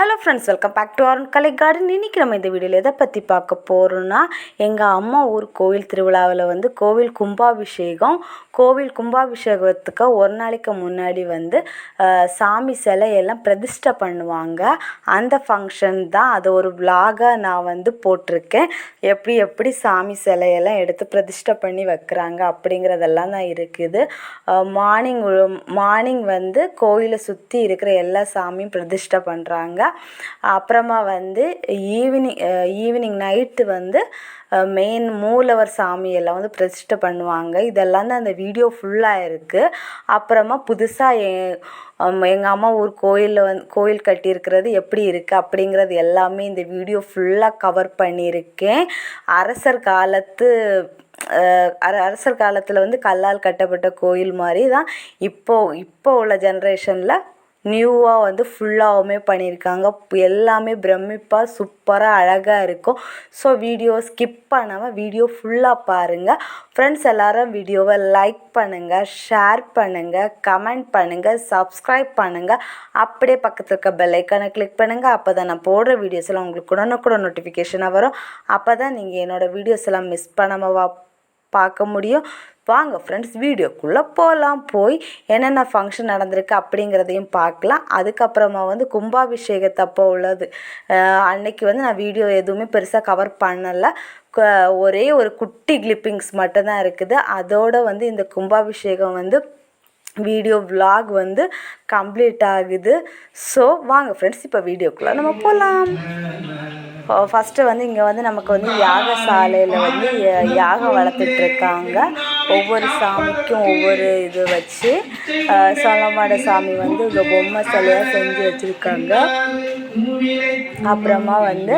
Hello friends welcome back to R Kalai garden இன்றைக்கி நம்ம இந்த வீடியோவில் எதை பற்றி பார்க்க போகிறோன்னா எங்கள் அம்மா ஊர் கோவில் திருவிழாவில் வந்து கோவில் கும்பாபிஷேகம் கோவில் கும்பாபிஷேகத்துக்கு ஒரு நாளைக்கு முன்னாடி வந்து சாமி சிலையெல்லாம் பிரதிஷ்டை பண்ணுவாங்க. அந்த ஃபங்க்ஷன் தான் அதை ஒரு vlog-ஆ நான் வந்து போட்டிருக்கேன். எப்படி எப்படி சாமி சிலையெல்லாம் எடுத்து பிரதிஷ்டை பண்ணி வைக்கிறாங்க அப்படிங்கிறதெல்லாம் தான் இருக்குது. மார்னிங் மார்னிங் வந்து கோயிலை சுற்றி இருக்கிற எல்லா சாமியும் பிரதிஷ்டை பண்ணுறாங்க அப்புறமா வந்து ஈவினிங் ஈவினிங் நைட்டு வந்து மெயின் மூலவர் சாமியெல்லாம் வந்து பிரதிஷ்டை பண்ணுவாங்க. இதெல்லாம் தான் அந்த வீடியோ ஃபுல்லாக இருக்குது அப்புறமா புதுசாக எங்கள் அம்மா ஊர் கோயிலில் வந்து கோயில் கட்டியிருக்கிறது எப்படி இருக்குது அப்படிங்கிறது எல்லாமே இந்த வீடியோ ஃபுல்லாக கவர் பண்ணியிருக்கேன். அரசர் காலத்து அர அரசர் காலத்தில் வந்து கல்லால் கட்டப்பட்ட கோயில் மாதிரி தான் இப்போ இப்போ உள்ள ஜென்ரேஷனில் நியூவாக வந்து ஃபுல்லாகவுமே பண்ணியிருக்காங்க எல்லாமே பிரமிப்பாக சூப்பராக அழகாக இருக்கும். ஸோ வீடியோ ஸ்கிப் பண்ணாமல் வீடியோ ஃபுல்லாக பாருங்கள் ஃப்ரெண்ட்ஸ் எல்லாரும் வீடியோவை லைக் பண்ணுங்கள் ஷேர் பண்ணுங்கள் கமெண்ட் பண்ணுங்கள் சப்ஸ்கிரைப் பண்ணுங்கள் அப்படியே பக்கத்தில் இருக்க பெல்லைக்கானை கிளிக் பண்ணுங்கள் அப்போ தான் நான் போடுற வீடியோஸ் எல்லாம் உங்களுக்கு உடனுக்குட நோட்டிஃபிகேஷனாக வரும். அப்போ தான் நீங்கள் என்னோடய வீடியோஸ் எல்லாம் மிஸ் பண்ணாமல் வா பார்க்க முடியும். வாங்க ஃப்ரெண்ட்ஸ் வீடியோக்குள்ளே போகலாம் போய் என்னென்ன ஃபங்க்ஷன் நடந்திருக்கு அப்படிங்கிறதையும் பார்க்கலாம். அதுக்கப்புறமா வந்து கும்பாபிஷேகத்தப்போ உள்ளது. அன்னைக்கு வந்து நான் வீடியோ எதுவுமே பெருசாக கவர் பண்ணலை. க- ஒரே ஒரு குட்டி கிளிப்பிங்ஸ் மட்டும்தான் இருக்குது. அதோடு வந்து இந்த கும்பாபிஷேகம் வந்து வீடியோ விலாக் வந்து கம்ப்ளீட் ஆகுது. ஸோ வாங்க ஃப்ரெண்ட்ஸ் இப்போ வீடியோக்குள்ளே நம்ம போகலாம் ஃபஸ்ட்டு வந்து இங்கே வந்து நமக்கு வந்து யாகசாலையில் வந்து யாகம் வளர்த்துட்டு இருக்காங்க ஒவ்வொரு சாமிக்கும் ஒவ்வொரு இது வச்சு அஹ், சோளமாட சாமி வந்து இங்கே பொம்மை சிலையாக செஞ்சு வச்சுருக்காங்க. அப்புறமா வந்து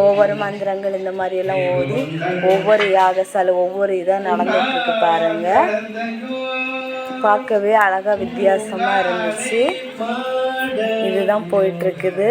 ஒவ்வொரு மந்திரங்கள் இந்த மாதிரி எல்லாம் ஓதி ஒவ்வொரு யாகசாலை ஒவ்வொரு இதாக நடந்துட்டுருக்கு பாருங்கள் பார்க்கவே அழகாக வித்தியாசமாக இருந்துச்சு. இதுதான் போயிட்டுருக்குது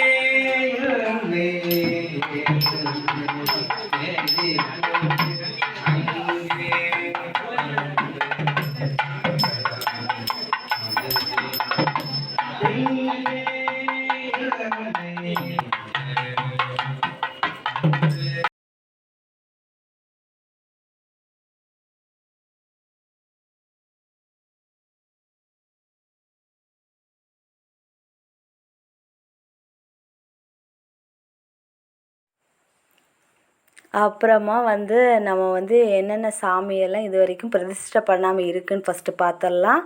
அப்புறமா வந்து நம்ம வந்து என்னென்ன சாமியெல்லாம் இது வரைக்கும் பிரதிஷ்டை பண்ணாமல் இருக்குன்னு ஃபஸ்ட்டு பார்த்தரலாம்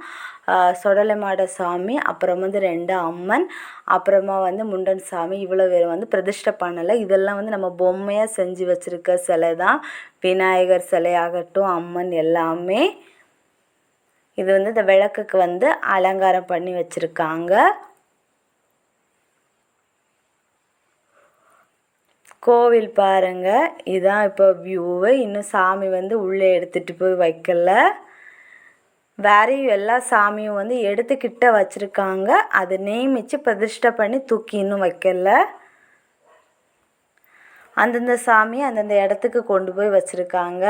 சொடலை மாட சாமி அப்புறம் வந்து ரெண்டு அம்மன் அப்புறமா வந்து முண்டன் சாமி இவ்வளோ பேர் வந்து பிரதிஷ்டை பண்ணலை. இதெல்லாம் வந்து நம்ம பொம்மையாக செஞ்சு வச்சுருக்க சிலை தான். விநாயகர் சிலையாகட்டும் அம்மன் எல்லாமே இது வந்து இந்த விளக்குக்கு வந்து அலங்காரம் பண்ணி வச்சுருக்காங்க. கோவில் பாருங்க. இதான் இப்போ வியூவு இன்னும் சாமி வந்து உள்ளே எடுத்துகிட்டு போய் வைக்கல. வேறையும் எல்லா சாமியும் வந்து எடுத்துக்கிட்ட வச்சுருக்காங்க. அதை நியமித்து பிரதிஷ்டை பண்ணி தூக்கி இன்னும் வைக்கல. அந்தந்த சாமியை அந்தந்த இடத்துக்கு கொண்டு போய் வச்சுருக்காங்க.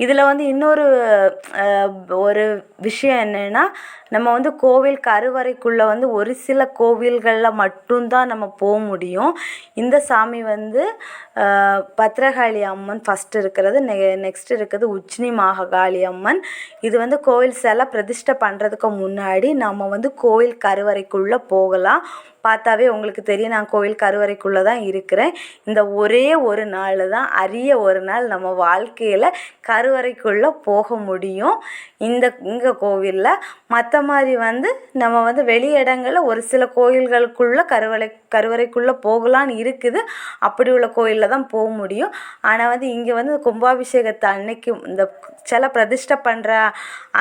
இதில் வந்து இன்னொரு ஒரு விஷயம் என்னென்னா நம்ம வந்து கோவில் கருவறைக்குள்ளே வந்து ஒரு சில கோவில்களில் மட்டும்தான் நம்ம போக முடியும். இந்த சாமி வந்து பத்ரகாளி அம்மன் ஃபஸ்ட்டு இருக்கிறது நெ நெக்ஸ்ட் இருக்கிறது உச்சினி மாகாளி அம்மன். இது வந்து கோவில் சிலை பிரதிஷ்டை பண்ணுறதுக்கு முன்னாடி நம்ம வந்து கோவில் கருவறைக்குள்ளே போகலாம். பார்த்தாவே உங்களுக்கு தெரியும் நான் கோவில் கருவறைக்குள்ளே தான் இருக்கிறேன். இந்த ஒரே ஒரு நாள் தான் அரிய ஒரு நாள் நம்ம வாழ்க்கையில் கருவறைக்குள்ளே போக முடியும். இந்த இங்கே கோவிலில் மற்ற மாதிரி வந்து நம்ம வந்து வெளி இடங்களில் ஒரு சில கோயில்களுக்குள்ளே கருவறை கருவறைக்குள்ளே போகலான்னு இருக்குது. அப்படி உள்ள கோயிலில் தான் போக முடியும். ஆனால் வந்து இங்கே வந்து கும்பாபிஷேகத்தை அன்னைக்கு இந்த சில பிரதிஷ்டை பண்ணுற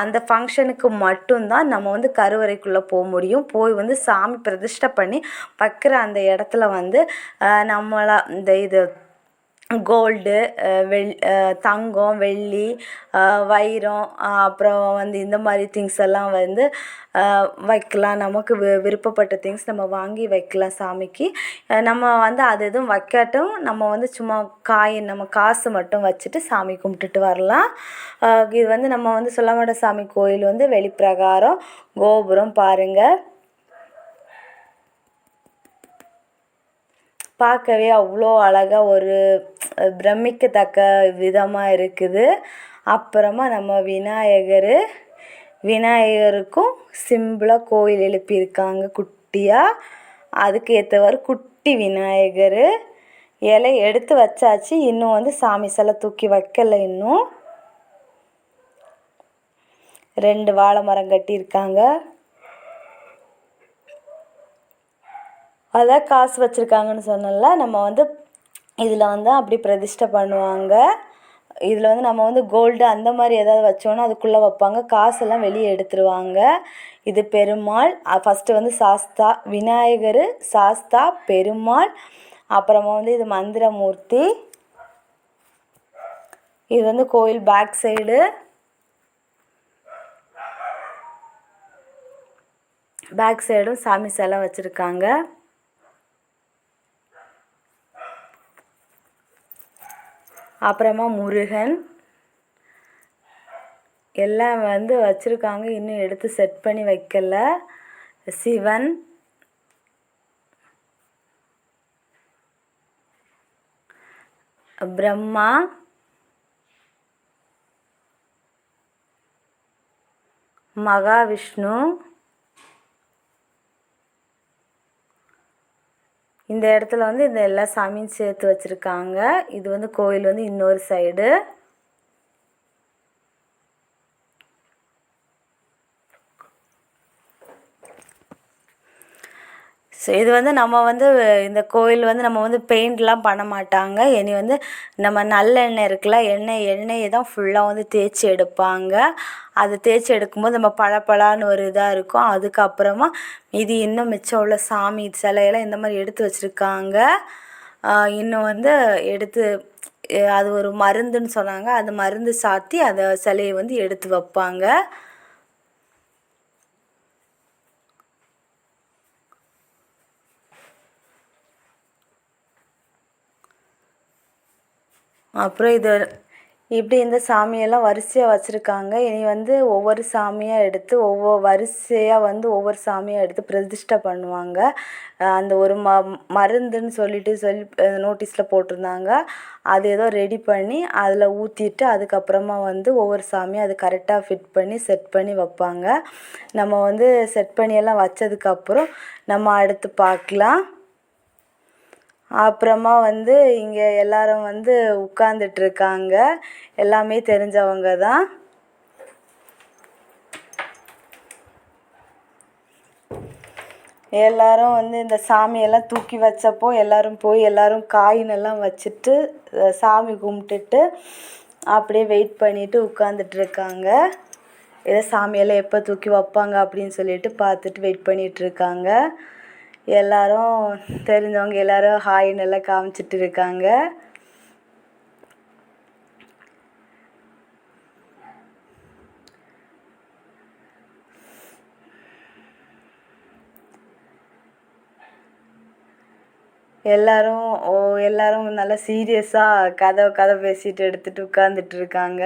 அந்த ஃபங்க்ஷனுக்கு மட்டும்தான் நம்ம வந்து கருவறைக்குள்ளே போக முடியும். போய் வந்து சாமி பிரதிஷ்டை பண்ணி வைக்கிற அந்த இடத்துல வந்து நம்மளை நம்மளா இந்த இது கோல்டு வெள் தங்கம் வெள்ளி வைரம் அப்புறம் வந்து இந்த மாதிரி திங்ஸ் எல்லாம் வந்து வைக்கலாம். நமக்கு வி விருப்பப்பட்ட திங்ஸ் நம்ம வாங்கி வைக்கலாம் சாமிக்கு. நம்ம வந்து அது எதுவும் வைக்காட்டும். நம்ம வந்து சும்மா காயின் நம்ம காசு மட்டும் வச்சுட்டு சாமி கும்பிட்டுட்டு வரலாம். இது வந்து நம்ம வந்து சொல்லமாட்ட சாமி கோயில் வந்து வெளிப்பிரகாரம் கோபுரம் பாருங்கள் பார்க்கவே அவ்வளோ அழகாக ஒரு பிரமிக்கத்தக்க விதமாக இருக்குது. அப்புறமா நம்ம விநாயகர் விநாயகருக்கும் சிம்பிளாக கோயில் எழுப்பியிருக்காங்க குட்டியாக அதுக்கு ஏற்றவாறு குட்டி விநாயகர். இலை எடுத்து வச்சாச்சு. இன்னும் வந்து சாமி சிலை தூக்கி வைக்கல இன்னும். ரெண்டு வாழை மரம் கட்டியிருக்காங்க. அதான் காசு வச்சுருக்காங்கன்னு சொன்னல நம்ம வந்து இதில் வந்து அப்படி பிரதிஷ்டை பண்ணுவாங்க. இதில் வந்து நம்ம வந்து கோல்டு அந்த மாதிரி ஏதாவது வச்சோன்னா அதுக்குள்ளே வைப்பாங்க. காசெல்லாம் வெளியே எடுத்துருவாங்க. இது பெருமாள் ஃபஸ்ட்டு வந்து சாஸ்தா விநாயகர் சாஸ்தா பெருமாள் அப்புறமா வந்து இது மந்திரமூர்த்தி. இது வந்து கோயில் பேக் சைடு பேக் சைடும் சாமி சிலை வச்சுருக்காங்க. அப்புறமா முருகன். எல்லாம் வந்து வச்சுருக்காங்க. இன்னும் எடுத்து செட் பண்ணி வைக்கல. சிவன். பிரம்மா. மகாவிஷ்ணு. இந்த இடத்துல வந்து இந்த எல்லா சாமியும் சேர்த்து வச்சுருக்காங்க. இது வந்து கோயில் வந்து இன்னொரு சைடு ஸோ இது வந்து நம்ம வந்து இந்த கோயில் வந்து நம்ம வந்து பெயிண்ட்லாம் பண்ண மாட்டாங்க. இனி வந்து நம்ம நல்லெண்ணெய் இருக்குல்ல எண்ணெய் எண்ணெயை தான் ஃபுல்லாக வந்து தேய்ச்சி எடுப்பாங்க. அதை தேய்ச்சி எடுக்கும்போது நம்ம பழப்பழான்னு ஒரு இதாக இருக்கும். அதுக்கப்புறமா இது இன்னும் மிச்சம் உள்ள சாமி சிலையெல்லாம் இந்த மாதிரி எடுத்து வச்சுருக்காங்க. இன்னும் வந்து எடுத்து அது ஒரு மருந்துன்னு சொன்னாங்க. அது மருந்து சாத்தி அதை சிலையை வந்து எடுத்து வைப்பாங்க. அப்புறம் இது இப்படி இந்த சாமியெல்லாம் வரிசையாக வச்சுருக்காங்க. இனி வந்து ஒவ்வொரு சாமியாக எடுத்து ஒவ்வொரு வரிசையாக வந்து ஒவ்வொரு சாமியாக எடுத்து பிரதிஷ்டை பண்ணுவாங்க. அந்த ஒரு ம மருந்துன்னு சொல்லிட்டு சொல்லி நோட்டீஸில் போட்டிருந்தாங்க. அது ஏதோ ரெடி பண்ணி அதில் ஊற்றிட்டு அதுக்கப்புறமா வந்து ஒவ்வொரு சாமியும் அது கரெக்டாக ஃபிட் பண்ணி செட் பண்ணி வைப்பாங்க. நம்ம வந்து செட் பண்ணி எல்லாம் வச்சதுக்கப்புறம் நம்ம அடுத்து பார்க்கலாம். அப்புறமா வந்து இங்கே எல்லாரும் வந்து உட்காந்துட்ருக்காங்க எல்லாமே தெரிஞ்சவங்க தான். எல்லாரும் வந்து இந்த சாமியெல்லாம் தூக்கி வச்சப்போ எல்லாரும் போய் எல்லாரும் காயினெல்லாம் வச்சுட்டு சாமி கும்பிட்டுட்டு அப்படியே வெயிட் பண்ணிட்டு உட்காந்துட்ருக்காங்க ஏதோ சாமியெல்லாம் எப்போ தூக்கி வைப்பாங்க அப்படின்னு சொல்லிட்டு பார்த்துட்டு வெயிட் பண்ணிகிட்ருக்காங்க எல்லாரும் தெரிஞ்சவங்க எல்லாரும் ஹாய்ன்னு எல்லாம் காமிச்சிட்டு இருக்காங்க. எல்லாரும் ஓ எல்லாரும் நல்லா சீரியஸாக கதை கதை பேசிட்டு எடுத்துகிட்டு உட்காந்துட்டு இருக்காங்க.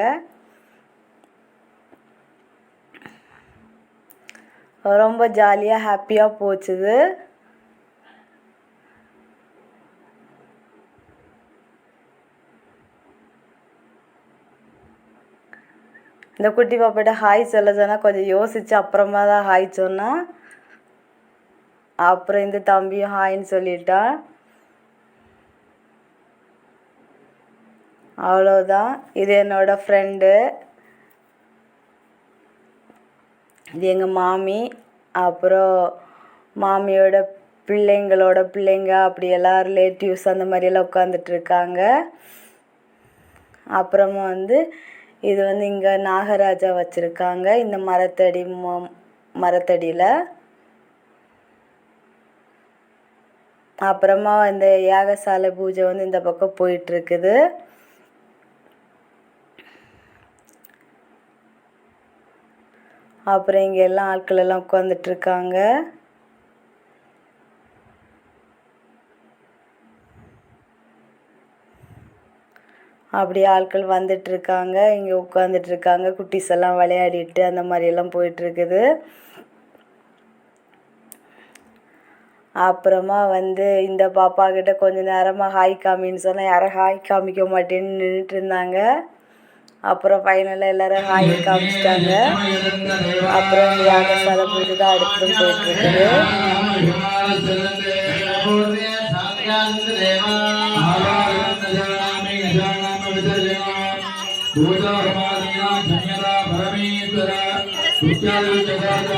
ரொம்ப ஜாலியாக ஹாப்பியாக போச்சுது. இந்த குட்டி பாப்பாட்ட ஹாய் சொல்ல சொன்னால் கொஞ்சம் யோசித்து அப்புறமா தான் ஹாய் சொன்னான் அப்புறம் இந்த தம்பியும் ஹாய்ன்னு சொல்லிட்டான் அவ்வளோதான் இது என்னோடய ஃப்ரெண்டு இது எங்கள் மாமி. அப்புறம் மாமியோட பிள்ளைங்களோட பிள்ளைங்க அப்படி எல்லாம் ரிலேட்டிவ்ஸ் அந்த மாதிரியெல்லாம் உட்காந்துட்ருக்காங்க அப்புறமா வந்து இது வந்து இங்கே நாகராஜா வச்சுருக்காங்க. இந்த மரத்தடி மரத்தடியில். அப்புறமா இந்த யாகசாலை பூஜை வந்து இந்த பக்கம் போயிட்டுருக்குது. அப்புறம் இங்கே எல்லாம் ஆட்கள் எல்லாம் உட்காந்துட்ருக்காங்க அப்படி ஆட்கள் வந்துட்டுருக்காங்க. இங்கே உட்காந்துட்ருக்காங்க குட்டீஸ் எல்லாம் விளையாடிட்டு அந்த மாதிரியெல்லாம் போயிட்டுருக்குது. அப்புறமா வந்து இந்த பாப்பா கிட்ட கொஞ்ச நேரமாக ஹாய் காமின்னு சொன்னால் யாரும் ஹாய் காமிக்க மாட்டேன்னு நின்றுட்டு இருந்தாங்க. அப்புறம் ஃபைனலாக எல்லாரும் ஹாய் காமிச்சிட்டாங்க. அப்புறம் யாரும் சதை பிடிச்சி தான் அடுத்தது போயிட்டுருக்குது. جڳهه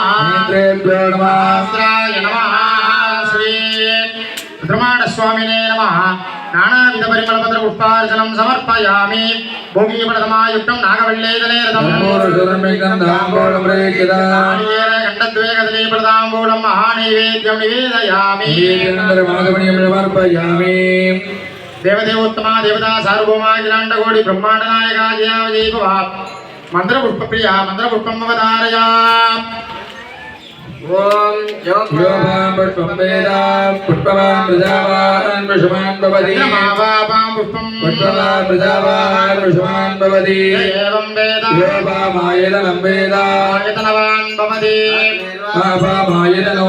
రుద్రాక్షేభ్యో నమాస్త్రాయ నమః శ్రీ రుద్రమాణ స్వామినే నమః నానావిధ పరిమళ పత్ర పుష్పార్చనం సమర్పయామి భోగి పడతమాయుక్తం నాగవల్లేదలే గండద్వేగదలీపడతాంబూలం మహానైవేద్యం నివేదయామి సమర్పయామి దేవదేవోత్తమా దేవతా సార్వభౌమా గిరాండగోడి బ్రహ్మాండ నాయకా జయావజీ భవ మంత్రపుష్ప ప్రియా మంత్రపుష్పం అవతారయా ఓం యోగాం పుష్పం వేద పుష్పవాన్ ప్రజావాన్ విషమాన్ భవతి మావాపాం పుష్పం పుష్పవాన్ ప్రజావాన్ విషమాన్ భవతి ఏవం వేద యోగామాయదనం వేద ఆయతనవాన్ భవతి మాపామాయదనో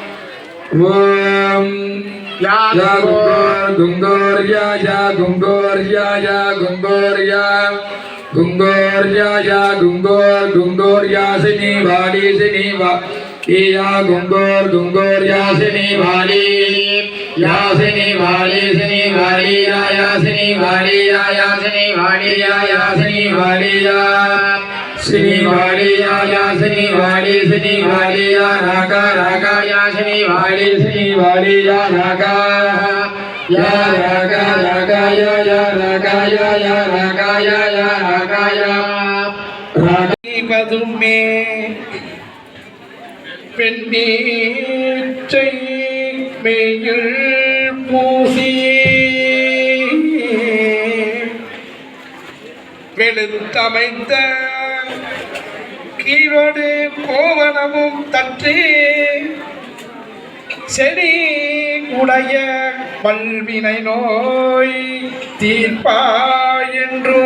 या गुङ्गोर्या या गुङ्गोर्या या गुङ्गोर्या गुङ्गोर्या या गुङ्गोर् गुङ्गोर्यासिनी वालीसिनी वा। या गुङ्गोर् गुङ्गोर्यासिनी वाली। यासिनी वालीसिनी वाली यासिनी वाली यासिनी वाली यासिनी वाली या। श्रीवाणीया या श्रीवाणी श्रीवाणी या राका राका या श्रीवाणी श्रीवाणी या राका या राका राका या या राका या या राका या या राका या राकी பதுமே பெண்ணீச்சை மேயுள் பூசியே வெளுத்தமைத்த கீழோடு கோவனமும் தற்று செடி உடைய பல்வினை நோய் தீர்ப்பா என்றோ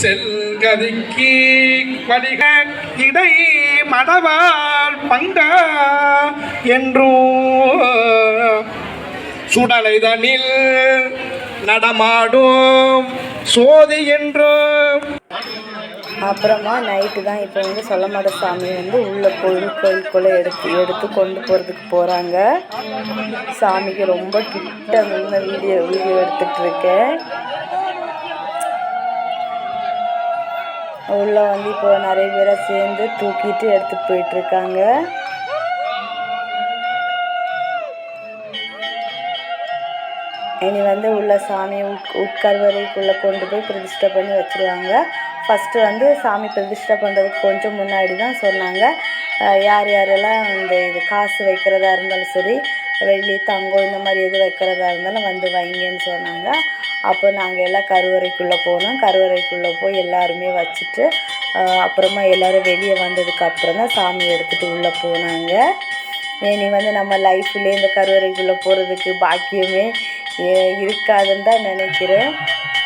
செல்கதிக்கு வணிக இடை மடவால் பங்கா என்றும் சுடலைதனில் நடமாடும் சோதி என்றும் அப்புறமா நைட்டு தான் இப்போ வந்து சொல்லமாட சாமி வந்து உள்ளே கோயில் கோயிலுக்குள்ளே எடுத்து எடுத்து கொண்டு போகிறதுக்கு போகிறாங்க சாமிக்கு ரொம்ப கிட்ட நின்று வீடியோ வீடியோ எடுத்துகிட்டு இருக்கேன் உள்ளே வந்து இப்போ நிறைய பேரை சேர்ந்து தூக்கிட்டு எடுத்துகிட்டு போயிட்டுருக்காங்க இனி வந்து உள்ள சாமியை உட் உட்கருவறைக்குள்ளே கொண்டு போய் பிரதிஷ்டை பண்ணி வச்சுருவாங்க. ஃபஸ்ட்டு வந்து சாமி பிரதிஷ்டை பண்ணுறதுக்கு கொஞ்சம் முன்னாடி தான் சொன்னாங்க. யார் யாரெல்லாம் இந்த இது காசு வைக்கிறதா இருந்தாலும் சரி வெள்ளி தங்கம் இந்த மாதிரி எது வைக்கிறதா இருந்தாலும் வந்து வைங்கன்னு சொன்னாங்க. அப்போ நாங்கள் எல்லாம் கருவறைக்குள்ளே போனோம். கருவறைக்குள்ளே போய் எல்லாருமே வச்சுட்டு அப்புறமா எல்லோரும் வெளியே வந்ததுக்கு அப்புறம் தான் சாமி எடுத்துகிட்டு உள்ளே போனாங்க. இனி வந்து நம்ம லைஃப்லேயே இந்த கருவறைக்குள்ளே போகிறதுக்கு பாக்கியமே இருக்காதுன்னு தான் நினைக்கிறேன்.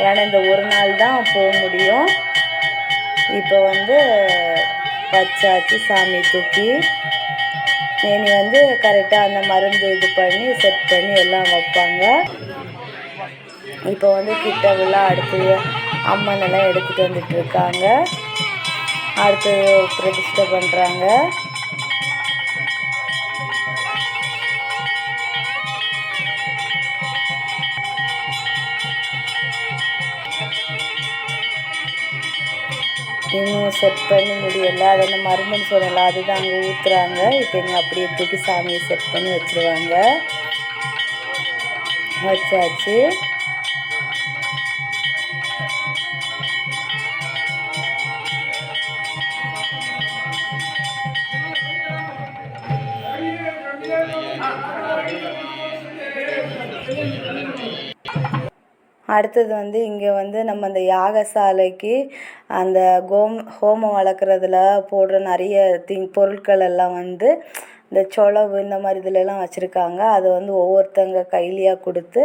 ஏன்னா இந்த ஒரு நாள் தான் போக முடியும். இப்போ வந்து வச்சாச்சு சாமி தூக்கி. இனி வந்து கரெக்டாக அந்த மருந்து இது பண்ணி செட் பண்ணி எல்லாம் வைப்பாங்க. இப்போ வந்து கிட்டவெல்லாம் உள்ள அடுத்து அம்மனெல்லாம் எடுத்துகிட்டு வந்துட்டு இருக்காங்க. அடுத்து பிரதிஷ்டை பண்ணுறாங்க செட் பண்ணி முடியல. அது அந்த மருந்துன்னு சொல்லல அதுதான் அங்கே ஊற்றுறாங்க இப்போ இங்கே அப்படியே தூக்கி சாமியை செட் பண்ணி வச்சுருவாங்க. வச்சாச்சு. அடுத்தது வந்து இங்கே வந்து நம்ம அந்த யாகசாலைக்கு அந்த கோம் ஹோமம் வளர்க்குறதுல போடுற நிறைய திங் பொருட்கள் எல்லாம் வந்து இந்த சொலவு இந்த மாதிரி இதுலலாம் வச்சுருக்காங்க. அதை வந்து ஒவ்வொருத்தங்க கையிலையா கொடுத்து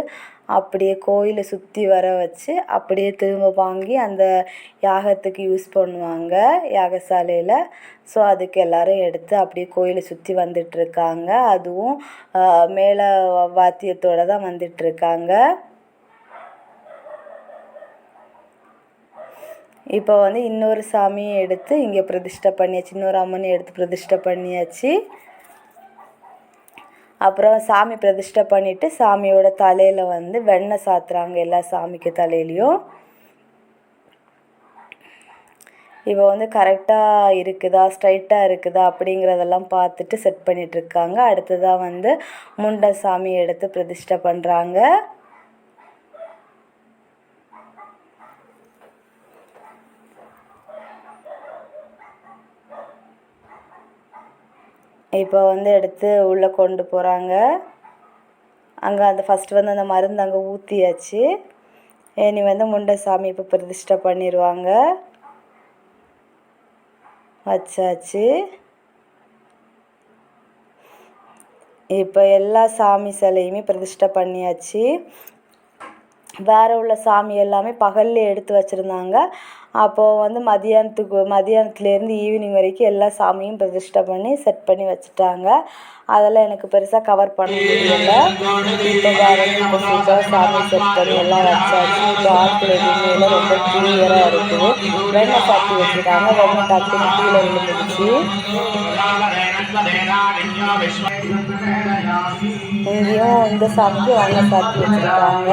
அப்படியே கோயிலை சுற்றி வர வச்சு அப்படியே திரும்ப வாங்கி அந்த யாகத்துக்கு யூஸ் பண்ணுவாங்க யாகசாலையில். ஸோ அதுக்கு எல்லோரும் எடுத்து அப்படியே கோயிலை சுற்றி வந்துட்டுருக்காங்க அதுவும் மேலே வாத்தியத்தோடு தான் வந்துட்டுருக்காங்க இப்போ வந்து இன்னொரு சாமியை எடுத்து இங்கே பிரதிஷ்டை பண்ணியாச்சு. இன்னொரு அம்மனையும் எடுத்து பிரதிஷ்டை பண்ணியாச்சு. அப்புறம் சாமி பிரதிஷ்டை பண்ணிவிட்டு சாமியோட தலையில் வந்து வெண்ணெய் சாத்துறாங்க எல்லா சாமிக்கு தலையிலையும். இப்போ வந்து கரெக்டாக இருக்குதா ஸ்ட்ரைட்டாக இருக்குதா அப்படிங்கிறதெல்லாம் பார்த்துட்டு செட் பண்ணிகிட்ருக்காங்க அடுத்ததாக வந்து முண்டை சாமி எடுத்து பிரதிஷ்டை பண்ணுறாங்க இப்போ வந்து எடுத்து உள்ளே கொண்டு போகிறாங்க. அங்கே அந்த ஃபஸ்ட்டு வந்து அந்த மருந்து அங்கே ஊற்றியாச்சு இனி வந்து முண்டை சாமி இப்போ பிரதிஷ்டை பண்ணிடுவாங்க. வச்சாச்சு. இப்போ எல்லா சாமி சிலையுமே பிரதிஷ்டை பண்ணியாச்சு. வேறு உள்ள சாமி எல்லாமே பகலில் எடுத்து வச்சுருந்தாங்க. அப்போது வந்து மதியானத்துக்கு மதியானத்துலேருந்து ஈவினிங் வரைக்கும் எல்லா சாமியும் பிரதிஷ்டை பண்ணி செட் பண்ணி வச்சுட்டாங்க. அதெல்லாம் எனக்கு பெருசாக கவர் பண்ண முடியல. இப்போ வேறு இப்போ சூப்பராக சாமி செட் பண்ணி எல்லாம் வச்சாச்சு. இப்போ ஆட்கள் எதுவுமே ரொம்ப கிளியராக இருக்குது வெண்ணெய் சாத்தி வச்சுருக்காங்க. வெண்ணெய் டக்குன்னு கீழே விழுந்துடுச்சு இங்கேயும் இந்த சாமிக்கு வெண்ணெய் சாத்தி வச்சுருக்காங்க.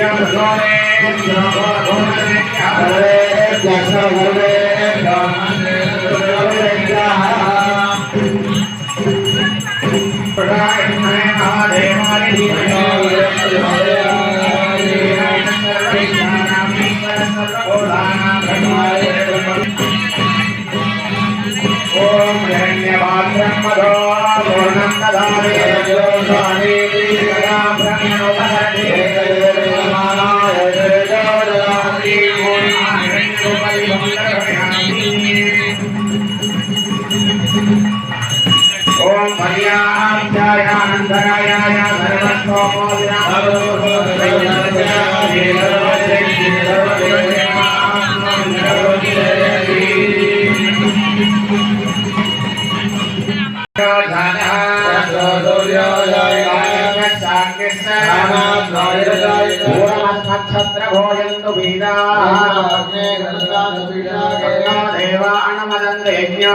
திரும்பவும் அந்த திருச்சியெல்லாம் கொண்டு கொடுத்ததுக்கப்புறம் திருப்பி छत्रभोजन्तु वीराः देवाणमदन्द्रयज्ञो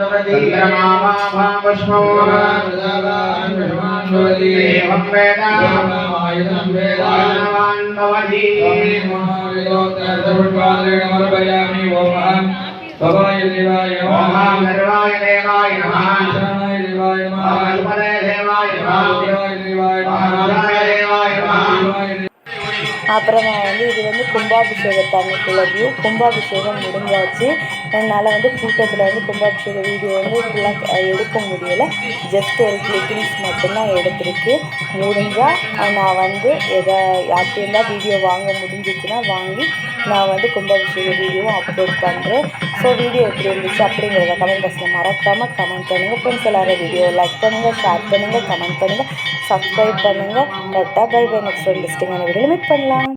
प्रेमोक्तदेव प्रजापति प्रदया ॐ योपाङ्गुष्पं वेद चन्द्रमाभापुष्पो एवं वेद मानवान् भवति ॐ सर्वाय देवाय नमः गणपते देवाय नमः महाराय देवाय नमः அப்புறமா வந்து இது வந்து கும்பாபிஷேகத்து அன்னைக்குள்ள வியூ கும்பாபிஷேகம் முடிஞ்சாச்சு. என்னால் வந்து கூட்டத்தில் வந்து கும்பாபிஷேக வீடியோ வந்து ஃபுல்லாக எடுக்க முடியலை. ஜஸ்ட் ஒரு கிளிப்பிங்ஸ் மட்டும்தான் எடுத்திருக்கு. முடிஞ்சால் நான் வந்து எதை யார்கிட்ட வீடியோ வாங்க முடிஞ்சிச்சுன்னா வாங்கி நான் வந்து கும்பாபிஷேக வீடியோவும் அப்லோட் பண்ணுறேன் ஸோ வீடியோ எப்படி இருந்துச்சு அப்படிங்கிறத கமெண்ட் பாக்ஸில் மறக்காமல் கமெண்ட் பண்ணுங்கள் ஃப்ரெண்ட்ஸ் எல்லாரும் வீடியோ லைக் பண்ணுங்கள் ஷேர் பண்ணுங்கள் கமெண்ட் பண்ணுங்கள் சப்ஸ்கிரைப் பண்ணுங்கள் கரெக்டாக பை பை நெக்ஸ்ட் ஒரு லிஸ்டிங்கான வீடியோ மீட் பண்ணலாம்.